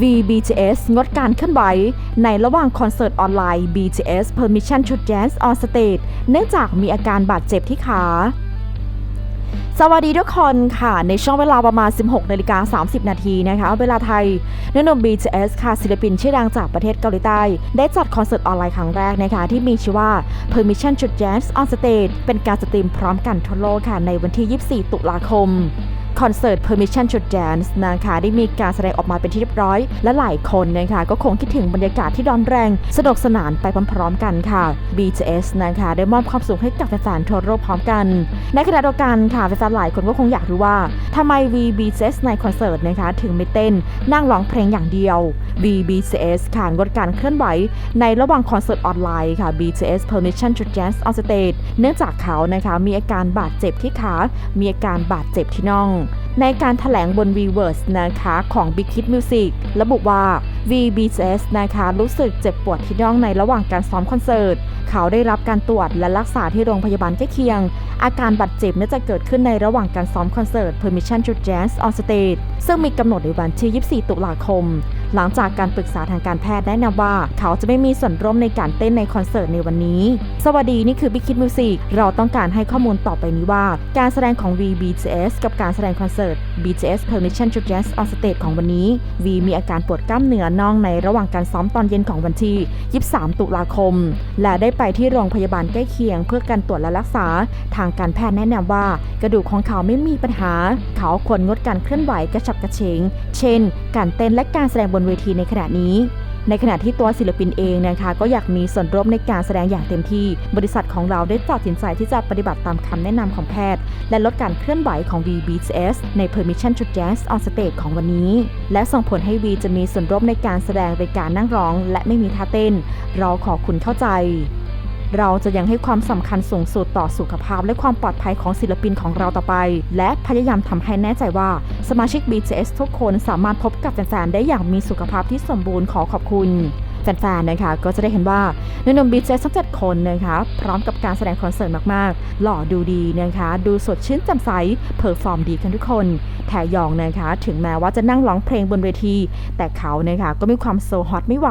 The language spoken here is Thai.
VBTS งดการเคลื่อนไหว ในระหว่างคอนเสิร์ตออนไลน์ BTS Permission to Dance on Stage เนื่องจากมีอาการบาดเจ็บที่ขาสวัสดีทุกคนค่ะ ในช่วงเวลาประมาณ 16นาฬิกา30 นาทีนะคะ เวลาไทยนนตรี BTS ค่ะศิลปินชื่อดังจากประเทศเกาหลีใต้ ได้จัดคอนเสิร์ตออนไลน์ครั้งแรกนะคะ ที่มีชื่อว่า Permission to Dance on Stage เป็นการสตรีมพร้อมกันทั่วโลกค่ะ ในวันที่ 24 ตุลาคม คอนเสิร์ต Permission to Dance นะคะได้มีการแสดงออกมาเป็นที่เรียบร้อย และหลายคนนะคะก็คงคิดถึงบรรยากาศที่ร้อนแรง สนุกสนานไปพร้อมๆกันค่ะ BTS นะคะได้มอบความสุขให้กับแฟนๆทั่วโลกพร้อมกัน ในขณะเดียวกันค่ะแฟนๆหลายคนก็คงอยากรู้ว่าทำไม VBTS ในคอนเสิร์ตนะคะถึงไม่เต้นนั่งร้องเพลงอย่างเดียว VBTS ค่ะงดการเคลื่อนไหว ในระหว่างคอนเสิร์ตออนไลน์ค่ะ BTS Permission to Dance on Stage เนื่องจากเขานะคะมีอาการบาดเจ็บที่ขา มีอาการบาดเจ็บที่น่อง ในการถแถลงบน v ีเวิร์สนะคะของ Big Hit Music ระบุว่า VBS นะคะรู้สึกเจ็บปวดที่น่องในระหว่างการซ้อมคอนเสิร์ต เขาได้รับการตรวจและรักษาที่โรงพยาบาลใกล้เคียง อาการบาดเจ็บน่าจะเกิดขึ้นในระหว่างการซ้อมคอนเสิร์ต Permission to Dance on Stage ซึ่งมีกำหนดในวันที่ 24 ตุลาคม หลังจากการปรึกษาทางการแพทย์แนะนำว่า เขาจะไม่มีส่วนร่วมในการเต้นในคอนเสิร์ตในวันนี้ สวัสดีนี่คือ Big Hit Music เราต้องการให้ข้อมูลต่อไปนี้ว่า การแสดงของ VBTS กับการแสดงคอนเสิร์ต BTS Permission to Dance on Stage ของวันนี้ V มีอาการปวดกล้ามเนื้อน่องในระหว่างการซ้อมตอนเย็นของวันที่ 23 ตุลาคม และได้ไปที่โรงพยาบาลใกล้เคียง เพื่อการตรวจและรักษา ทางการแพทย์แนะนำว่า กระดูกของเขาไม่มีปัญหา เขาควรงดการเคลื่อนไหวกระฉับกระเฉง เช่น การเต้นและการแสดงบนบนเวทีในขณะนี้ ในขณะที่ตัวศิลปินเองนะคะ ก็อยากมีส่วนร่วมในการแสดงอย่างเต็มที่ บริษัทของเราได้ตัดสินใจที่จะปฏิบัติตามคำแนะนำของแพทย์ และลดการเคลื่อนไหวของ VBTS ใน Permission to Dance on Stage ของวันนี้ และส่งผลให้ V จะมีส่วนร่วมในการแสดงเป็นการนั่งร้อง และไม่มีท่าเต้น เราขอคุณเข้าใจ เราจะยังให้ความสำคัญสูงสุดต่อสุขภาพและความปลอดภัยของศิลปินของเราต่อไป และพยายามทำให้แน่ใจว่าสมาชิก BTS ทุกคนสามารถพบกับแฟนๆได้อย่างมีสุขภาพที่สมบูรณ์ขอขอบคุณแฟนๆ นะคะ ก็จะได้เห็นว่าในนม BTS ทั้งเจ็ดคนนะคะ พร้อมกับการแสดงคอนเสิร์ตมากๆ หล่อดูดีนะคะ ดูสดชื่นแจ่มใส เพอร์ฟอร์มดีกันทุกคน แถยองนะคะ ถึงแม้ว่าจะนั่งร้องเพลงบนเวที แต่เขานะคะ ก็มีความโซฮอตไม่ไหว